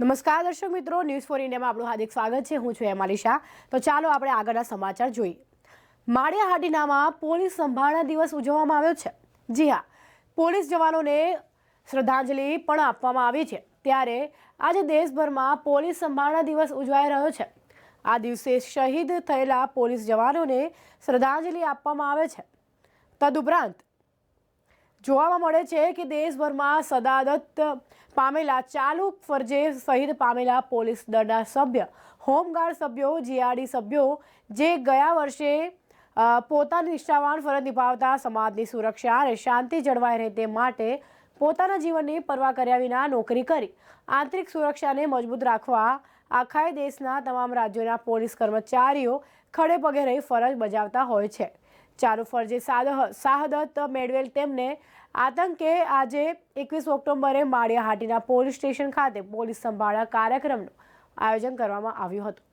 નમસ્કાર દર્શક મિત્રો ન્યૂઝ ફોર ઇન્ડિયામાં આપણું હાર્દિક સ્વાગત છે. હું છું એમાલી શાહ. તો ચાલો આપણે આગળના સમાચાર જોઈએ. માળિયા હાટીનામાં પોલીસ સંભાળના દિવસ ઉજવવામાં આવ્યો છે. જી હા, પોલીસ જવાનોને શ્રદ્ધાંજલિ પણ આપવામાં આવી છે. ત્યારે આજે દેશભરમાં પોલીસ સંભાળના દિવસ ઉજવાઈ રહ્યો છે. આ દિવસે શહીદ થયેલા પોલીસ જવાનોને શ્રદ્ધાંજલિ આપવામાં આવે છે. તદુપરાંત જોવામાં મળે છે કે દેશભરમાં સદાદત પામેલા ચાલુ ફરજે શહીદ પામેલા પોલીસ દળના સભ્ય, હોમગાર્ડ સભ્યો, જીઆરડી સભ્યો, જે ગયા વર્ષે પોતાની નિષ્ઠાવાન ફરજ નિભાવતા સમાજની સુરક્ષા અને શાંતિ જળવાઈ રહે તે માટે પોતાના જીવનની પરવા કર્યા વિના નોકરી કરી. આંતરિક સુરક્ષાને મજબૂત રાખવા આખાય દેશના તમામ રાજ્યોના પોલીસ કર્મચારીઓ ખડે પગે રહી ફરજ બજાવતા હોય છે. ચાલુ ફરજે સાદ- શાહદત મેળવેલ તેમને આતંકે આજે એકવીસ ઓક્ટોબરે માળિયા હાટીના પોલીસ સ્ટેશન ખાતે પોલીસ સંભાળા કાર્યક્રમનું આયોજન કરવામાં આવ્યું હતું.